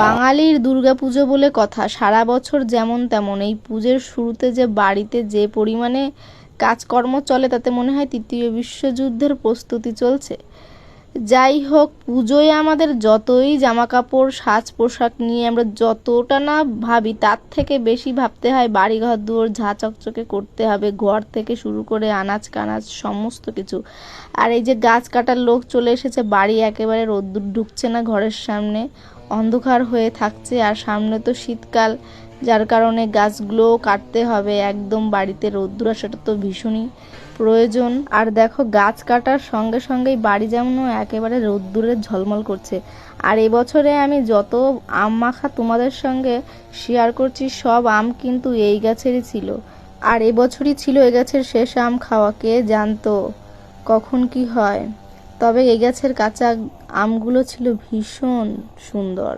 বাঙালির দুর্গাপুজো বলে কথা, সারা বছর যেমন তেমন। এই পুজোর শুরুতে যে বাড়িতে যে পরিমাণে কাজকর্ম চলে, তাতে মনে হয় তৃতীয় বিশ্বযুদ্ধের প্রস্তুতি চলছে। যাই হোক, পুজোয় আমাদের যতই জামা কাপড় সাজ পোশাক নিয়ে আমরা যতটা না ভাবি, তার থেকে বেশি ভাবতে হয় বাড়িঘর, দুয়ার, ঝা চকচকে করতে হবে, ঘর থেকে শুরু করে আনাজ, কানাজ, সমস্ত কিছু। আর এই যে গাছ কাটার লোক চলে এসেছে, বাড়ি একেবারে রোদ্দুর ঢুকছে না ঘরের সামনে। অন্ধকার হয়ে থাকছে আর সামনে তো শীতকাল, যার কারণে গাছগুলোও কাটতে হবে একদম বাড়িতে রোদ্দুর আসাটা তো ভীষণই প্রয়োজন। আর দেখো, গাছ কাটার সঙ্গে সঙ্গেই বাড়ি যেমন একেবারে রোদ্দুরে ঝলমল করছে। আর এবছরে আমি যত আম মাখা তোমাদের সঙ্গে শেয়ার করছি, সব আম কিন্তু এই গাছেরই ছিল। আর এবছরই ছিল এই গাছের শেষ আম খাওয়া, কে জানতো কখন কি হয়? তবে এ গাছের কাঁচা আমগুলো ছিল ভীষণ সুন্দর।